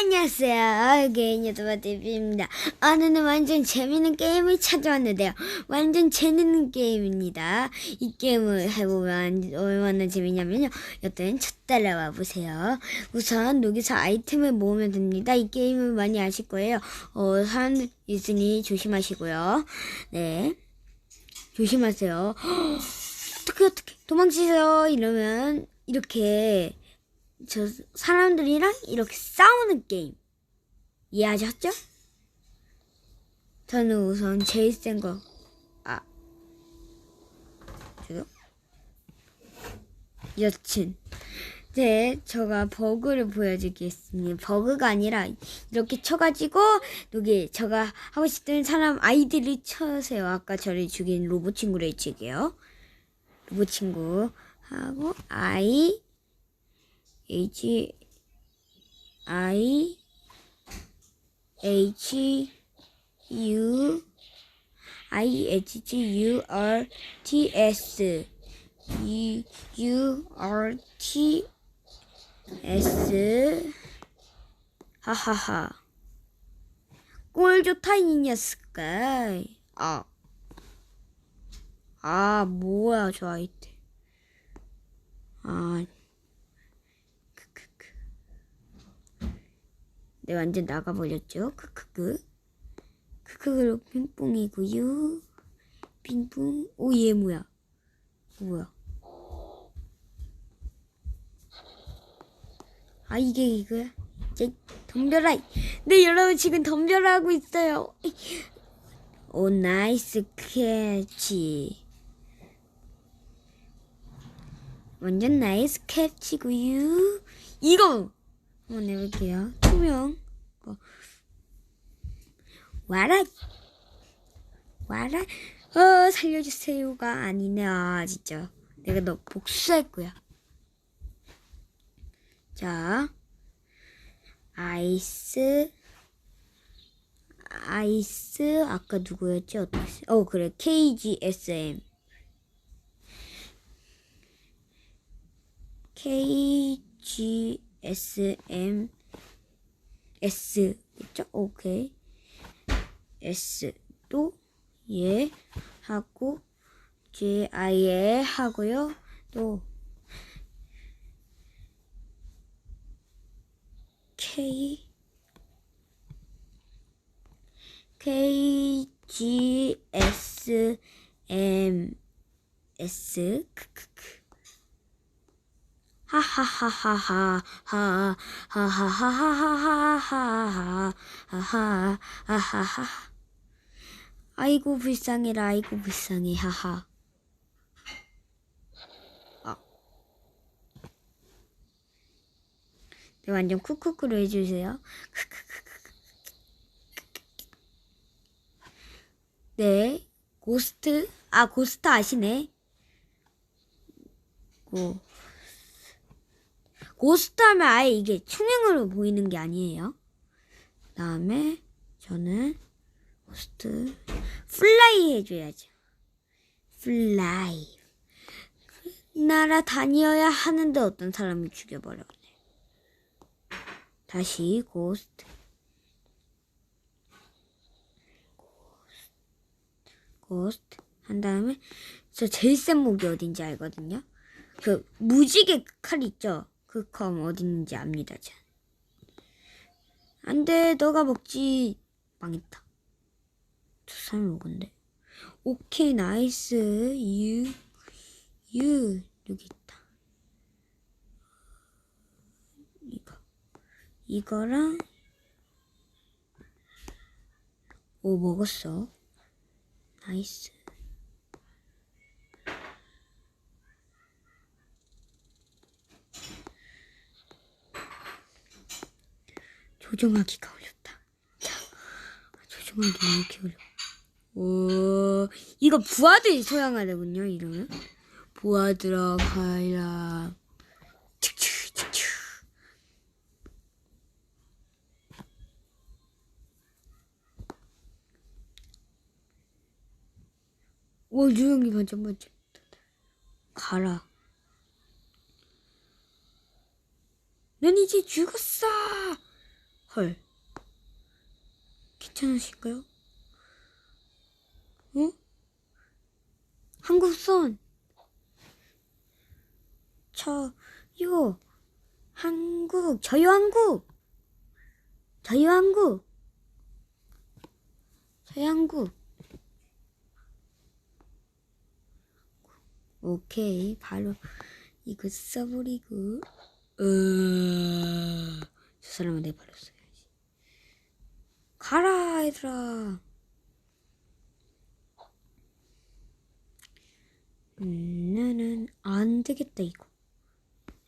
안녕하세요. 개인 유튜버 TV입니다. 오늘은 완전 재밌는 게임을 찾아왔는데요. 완전 재밌는 게임입니다. 이 게임을 해보면 얼마나 재밌냐면요. 여튼 첫 따라와 보세요. 우선 여기서 아이템을 모으면 됩니다. 이 게임을 많이 아실 거예요. 어, 사람들 있으니 조심하시고요. 네. 조심하세요. 어떻게 어떻게 도망치세요 이러면 이렇게 저 사람들이랑 이렇게 싸우는 게임 이해하셨죠? 저는 우선 제일 센 거, 아, 지금 여친. 네, 제가 버그를 보여드리겠습니다. 버그가 아니라 이렇게 쳐가지고 여기 제가 하고 싶은 사람 아이디를 쳐세요. 아까 저를 죽인 로봇 친구를 치게요. 로봇 친구 하고 I H I H U I H G U R T S. U U R T S. 하하하. 꼴 좋다 이 녀석아. 아. 아 뭐야 저 아이템. 아 크크크 네 완전 나가버렸죠. 크크크. 크크크로 핑퐁이고요 핑퐁 오얘 뭐야? 뭐야? 아 이게 이거야? 이제 덤벼라. 네 여러분 지금 덤벼라 하고 있어요. 오 나이스 캐치. 완전 나이스 캐치고요 이거 한번 해볼게요. 투명. 어. 와라. 와라. 어 살려주세요가 아니네. 아 진짜. 내가 너 복수할 거야. 자. 아이스. 아이스. 아까 누구였지? 어떻게 어 그래. KGSM KGSM S 있죠? 오케이. S 또얘 하고 J I 에 하고요. 또 K K G S M S 크크크 하하하하하 하하하하하하하하하하하하 아이고 불쌍해라 아이고 불쌍해 하하. 아. 네, 완전 쿠쿠쿠로 해주세요. 네 고스트? 아 고스트 아시네. 고 고스트 하면 아예 이게 투명으로 보이는 게 아니에요. 그 다음에 저는 고스트 플라이 해줘야죠. 플라이. 날아다녀야 하는데 어떤 사람이 죽여버렸네. 다시 고스트. 고스트. 한 다음에 저 제일 센 목이 어딘지 알거든요. 그 무지개 칼 있죠? 그 컴 어디 있는지 압니다. 전. 안 돼, 너가 먹지. 망했다. 저 사람 먹은데. 오케이, 나이스. 유, 유, 여기 있다. 이거. 이거랑, 오, 먹었어. 나이스. 조정하기가 어렵다. 자, 조정하기 왜 이렇게 어려워? 오, 이거 부하들이 소양하더군요, 이러면. 부하들아, 가라. 칙칙, 칙칙. 오, 유영이 반짝 반짝. 가라. 넌 이제 죽었어. 헐. 괜찮으실까요? 어? 한국선. 저요. 한국. 저요 한국. 저요 한국. 저요 한국. 오케이. 바로 이거 써버리고. 어... 저 바로 써야지. 가라, 얘들아. 음, 나는 안 되겠다, 이거.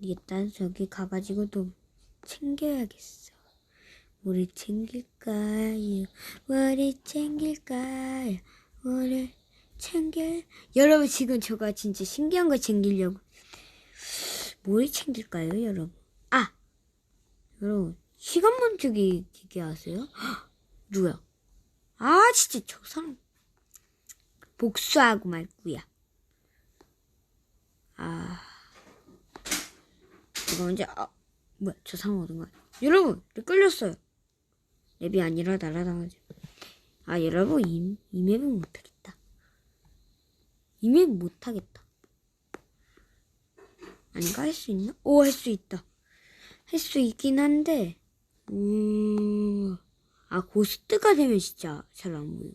일단 저기 가가지고 또 챙겨야겠어. 뭐를 챙길까요? 뭐를 챙길까요? 뭐를 챙겨? 여러분 지금 저가 진짜 신기한 거 챙기려고 뭘 챙길까요, 여러분? 아, 여러분 시간 멈추기 기계 아세요? 헉, 누구야? 아, 진짜 저 사람 복수하고 말고야. 아, 이거 언제? 아, 뭐야? 저 사람 어딘가? 여러분, 렉 걸렸어요. 랩이 아니라 날아다니지. 아, 여러분 이, 이 맵은 못하겠다. 이 맵 못하겠다. 아닌가 할 수 있나? 오, 할 수 있다. 할 수 있긴 한데, 음, 아 고스트가 되면 진짜 잘 안 보이구나.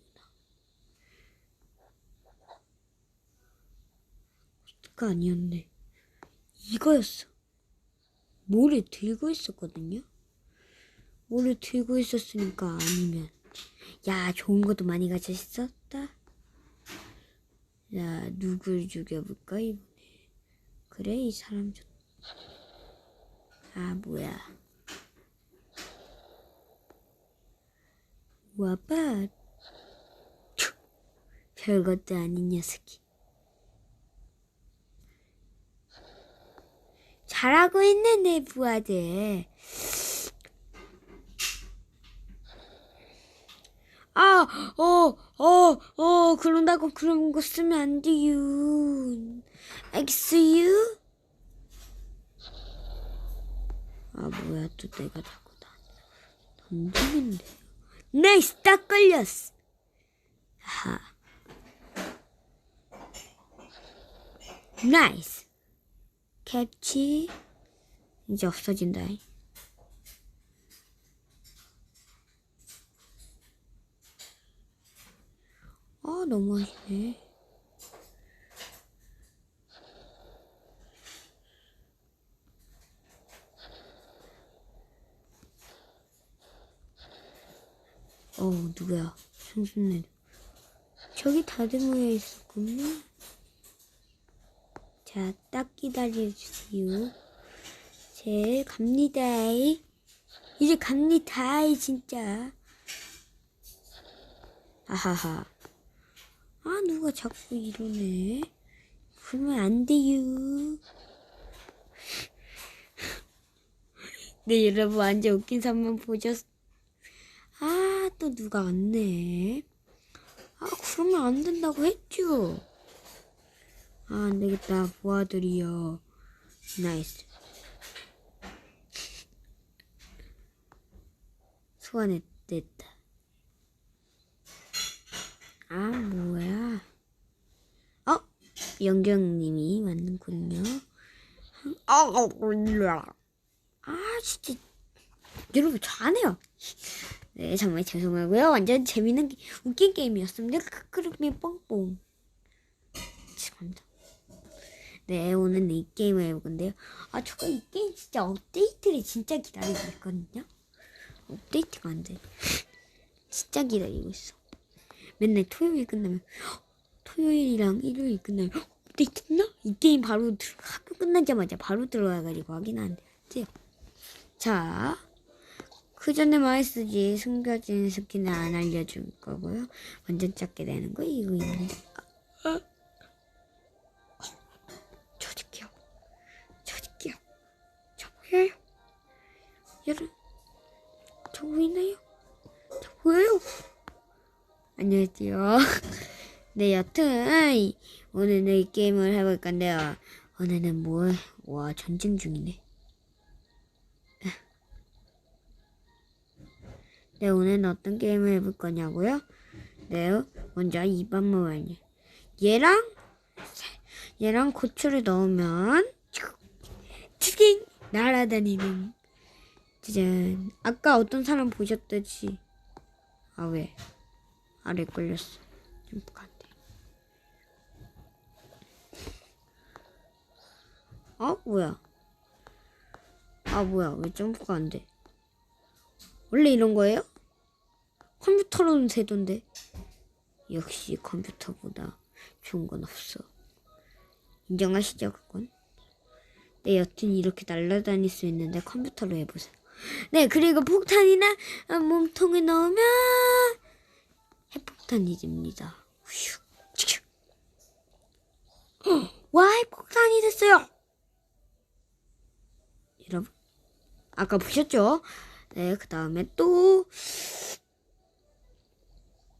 고스트가 아니었네. 이거였어. 뭐를 들고 있었거든요. 뭐를 들고 있었으니까 아니면 야 좋은 것도 많이 가졌었다. 야 누굴 죽여볼까 이번에. 그래 이 사람 좋. 아 뭐야. 와봐. 큐. 별것도 아닌 녀석이. 잘하고 있네 내 부하들. 아, 어, 어, 어, 그런다고 그런 거 쓰면 안 돼요. 알겠어요? 아, 뭐야, 또 내가 자꾸 다 던지면 돼요. 나이스, 딱 걸렸어. 하. 나이스. 캡치. 이제 없어진다. 아, 너무 하시네. 어, 누구야? 순순해. 저기 모여 있었군요. 자, 딱 기다려주세요. 제 갑니다. 이제 갑니다. 진짜. 아하하. 아, 누가 자꾸 이러네. 그러면 안 돼요. 네, 여러분, 완전 웃긴 산만 보셨, 아, 또 누가 왔네. 아, 그러면 안 된다고 했죠. 아, 안 되겠다. 보아들이요. 나이스. 소환했됐다. 아, 뭐야. 어? 영경님이 왔는군요. 아, 어, 아, 진짜. 여러분, 잘하네요. 네, 정말 죄송하고요. 완전 재밌는, 게- 웃긴 게임이었습니다. 크크르미 뻥뻥. 죄송합니다. 네, 오늘 이 게임을 해볼 건데요. 아, 저거 이 게임 진짜 업데이트를 진짜 기다리고 있거든요. 업데이트가 안 돼. 진짜 기다리고 있어. 맨날 토요일 끝나면 헉, 토요일이랑 일요일 끝나면 헉, 업데이트 했나? 이 게임 바로 들, 학교 끝나자마자 바로 들어와가지고 확인하는데? 자, 그 전에 마이스지 숨겨진 스킨을 안 알려줄 거고요. 완전 작게 되는 거 이거 있는데. 아, 아. 저 새끼요. 저 보여요? 여러분, 저 보이나요? 저 보여요? 안녕하세요. 네, 여튼 이- 오늘은 이 게임을 해볼 건데요. 오늘은 뭘? 와, 전쟁 중이네. 네, 오늘은 어떤 게임을 해볼 거냐고요? 네, 먼저 이번 모양이 얘랑 얘랑 고추를 넣으면 치킨 날아다니는. 짜잔. 아까 어떤 사람 보셨듯이. 아 왜? 아래 걸렸어. 점프가 안 돼 어? 뭐야? 아 뭐야? 왜 점프가 안 돼 원래 이런 거예요? 컴퓨터로는 되던데 역시 컴퓨터보다 좋은 건 없어 인정하시죠 그건? 네 여튼 이렇게 날아다닐 수 있는데 컴퓨터로 해보세요 네 그리고 폭탄이나 아, 몸통에 넣으면 핵폭탄이 됩니다 휴. 와 핵폭탄이 됐어요 여러분 아까 보셨죠? 네, 그 다음에 또,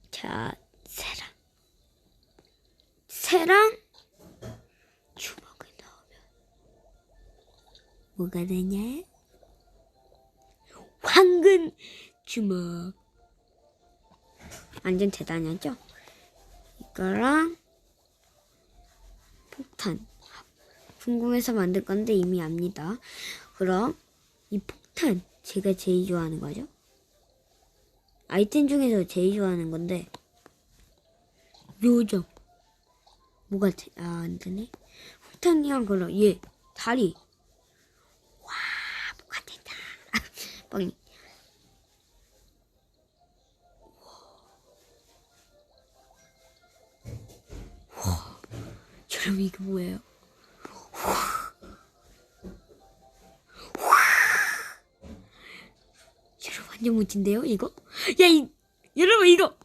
자, 새랑. 새랑 주먹을 넣으면 뭐가 되냐? 황금 주먹. 완전 대단하죠? 이거랑 폭탄. 궁금해서 만들 건데 이미 압니다. 그럼 이 폭탄 제가 제일 좋아하는 거죠. 아이템 중에서 제일 좋아하는 건데 요정 뭐가 되, 아, 안 되네. 폭탄이랑 그럼 얘 다리 와 뭐가 된다. 와, 여러분 이거 뭐예요? 멋진데요 이거? 야 이 여러분 이거!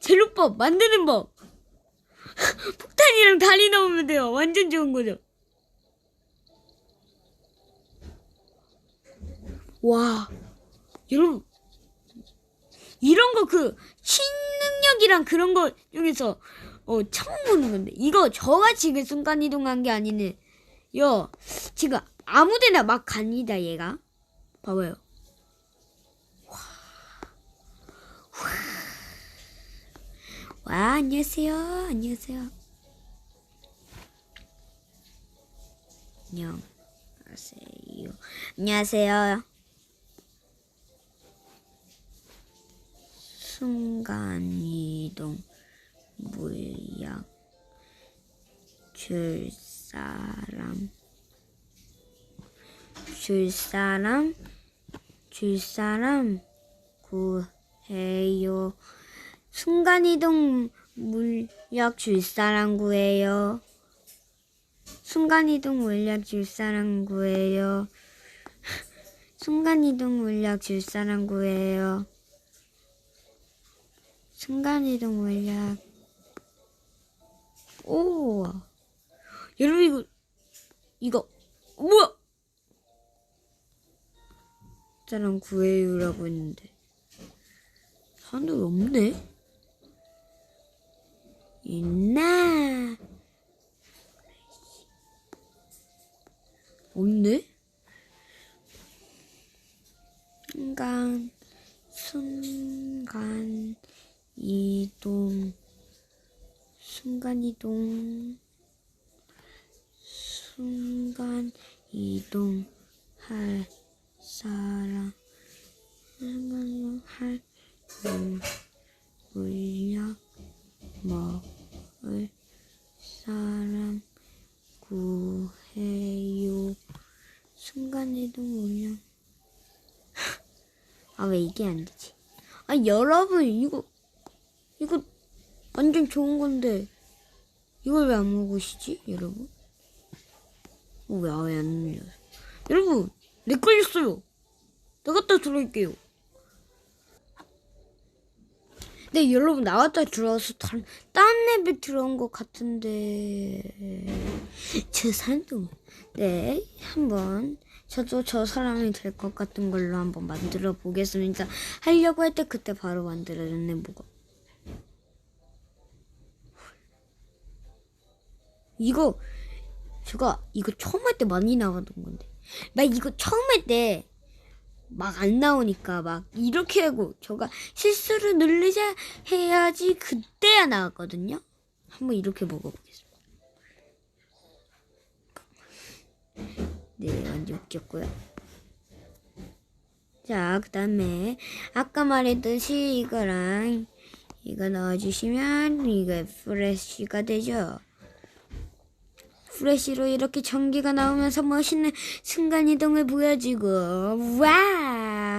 제로법 만드는 법! 폭탄이랑 다리 넣으면 돼요. 완전 좋은 거죠? 와 여러분! 이런 거 그 신능력이랑 그런 거 중에서 어 처음 보는 건데. 이거 저가 지금 순간 이동한 게 아니네 요. 지금 아무데나 막 갑니다 얘가. 봐봐요 와, 안녕하세요. 안녕하세요. 안녕하세요. 안녕하세요. 순간이동 물약 줄 사람 줄 사람 줄 사람 구해요. 순간이동 물약 줄 사람 구해요. 순간이동 물약 줄 사람 구해요. 순간이동 물약 줄 사람 구해요. 순간이동 물약. 오. 여러분 이거 이거 뭐야? 사람 구해요라고 했는데 사람들이 없네. 있나? 없네? 순간, 순간, 이동, 순간 이동, 순간 이동 할 사람, 순간 이동 할 물, 물약, 먹을 사람 구해요. 순간이동 물량. 아, 왜 이게 안 되지? 아, 여러분, 이거, 이거 완전 좋은 건데, 이걸 왜 안 먹으시지, 여러분? 어, 왜, 아, 왜안 눌려요? 여러분, 내 걸렸어요. 나갔다 들어올게요. 네, 여러분 나왔다 들어와서 다른 딴 앱에 들어온 것 같은데 저 사람도 네 한번 저도 저 사람이 될 것 같은 걸로 한번 만들어 보겠습니다. 하려고 할 때 그때 바로 만들어졌네 뭐가. 이거 제가 이거 처음 할 때 많이 나왔던 건데 나 이거 처음 할 때 막 안 나오니까 막 이렇게 하고 저가 실수를 누르자 해야지 그때야 나왔거든요. 한번 이렇게 먹어보겠습니다. 네, 완전 웃겼고요. 자, 그 다음에 아까 말했듯이 이거랑 이거 넣어주시면 이거 프레쉬가 되죠. 프레쉬로 이렇게 전기가 나오면서 멋있는 순간이동을 보여주고 와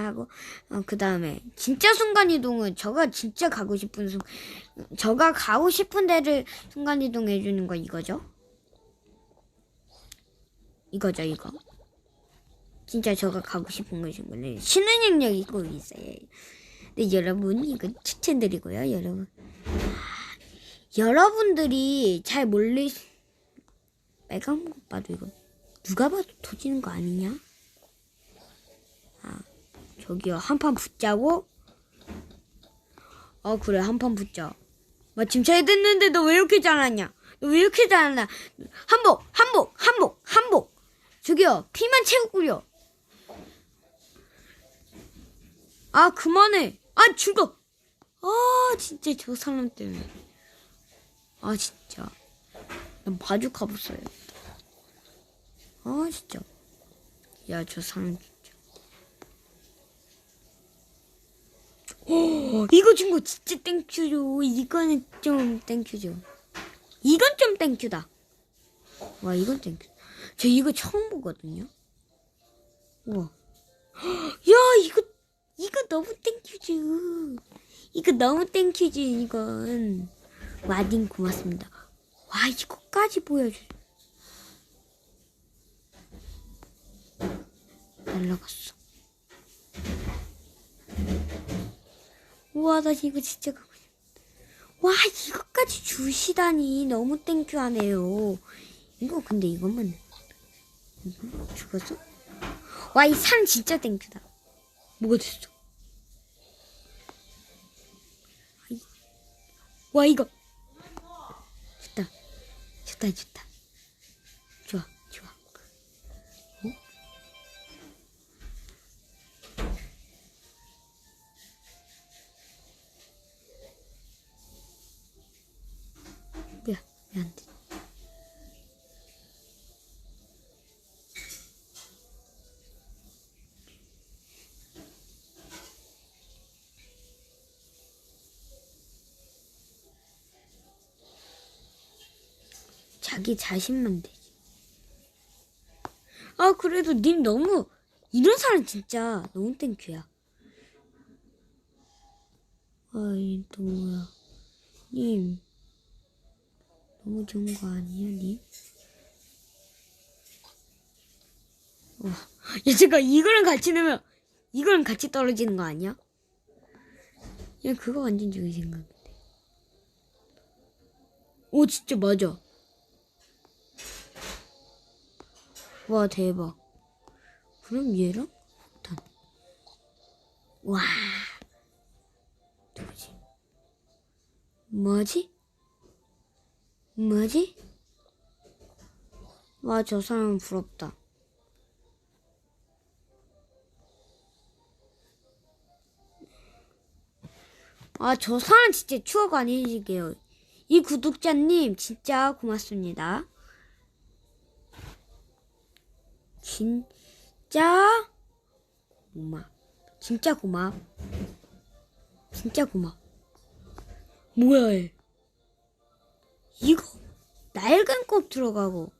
하고 어, 그 다음에 진짜 순간이동은 저가 진짜 가고 싶은 순 저가 가고 싶은 데를 순간이동 해주는 거 이거죠 이거죠 이거 진짜 저가 가고 싶은 거는 신의 능력이 꼭 있어요 네 여러분 이거 추천드리고요 여러분 여러분들이 잘 몰리 빨간 것 봐도 이거 누가 봐도 터지는 거 아니냐? 아 저기요 한 판 붙자고? 어 그래 한 판 붙자 마침 잘 됐는데 너 왜 이렇게 잘하냐? 너 왜 이렇게 잘하냐? 한복 한복 한복 저기요 피만 채우구려 아 그만해 아 죽어 아 진짜 저 사람 때문에 아 진짜 난 바주카 붙어요. 아 진짜. 야 저 사람 진짜. 오 이거 준 거 진짜 땡큐죠. 이거는 좀 땡큐죠. 이건 좀 땡큐다. 와 이건 땡큐. 저 이거 처음 보거든요. 우와. 야 이거 이거 너무 땡큐죠. 이거 너무 땡큐지 이건. 와딩 고맙습니다. 와 이거까지 보여줘. 날라갔어. 우와 나 이거 진짜 가고 싶. 와 이거까지 주시다니 너무 땡큐하네요. 이거 근데 이것만 죽었어? 와이산 진짜 땡큐다. 뭐가 됐어? 와 이거 좋다 좋다 좋다 좋아 좋아 어? 뭐야 왜안 돼? 자기 자신만 되지. 아, 그래도 님 너무, 이런 사람 진짜 너무 땡큐야. 아이, 또 뭐야. 님. 너무 좋은 거 아니야, 님? 와, 야, 잠깐, 이거랑 같이 넣으면, 이거랑 같이 떨어지는 거 아니야? 야, 그거 완전 좋은 생각인데. 오, 진짜 맞아. 와 대박. 그럼 얘랑 폭탄. 와. 누구지? 뭐지? 뭐지? 와 저 사람 부럽다. 아 저 사람 진짜 추억 아니시게요. 이 구독자님 진짜 고맙습니다. 진짜 고마. 진짜 고마. 진짜 고마. 뭐야 얘? 이거 낡은 꽃 들어가고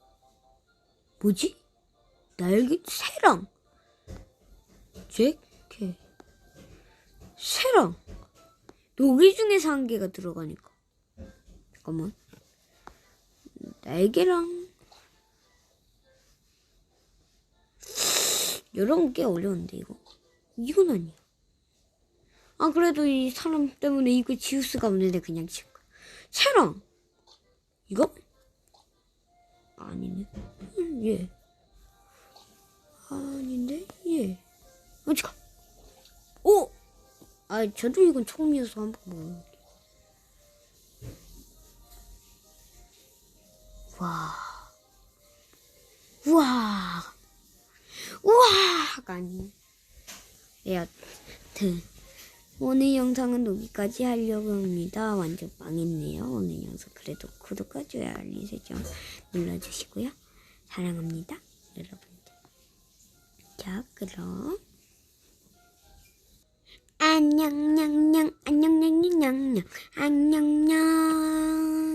뭐지? 날개 새랑 제케 새랑 여기 중에 서 한 개가 들어가니까 잠깐만 날개랑 이런 게 어려운데 이거 이건 아니야. 아 그래도 이 사람 때문에 이거 지울 수가 없는데 그냥 거야. 채랑 이거 아니네. 음, 예. 아닌데 예. 어찌가? 오. 아 저도 이건 처음이어서 한번 뭐. 와. 우와. 우와가 아니. 여튼 오늘 영상은 여기까지 하려고 합니다. 완전 망했네요. 오늘 영상 그래도 구독과 좋아요 알림 설정 눌러주시고요. 사랑합니다, 여러분들. 자, 그럼 안녕냥냥 안녕냥냥냥 안녕냥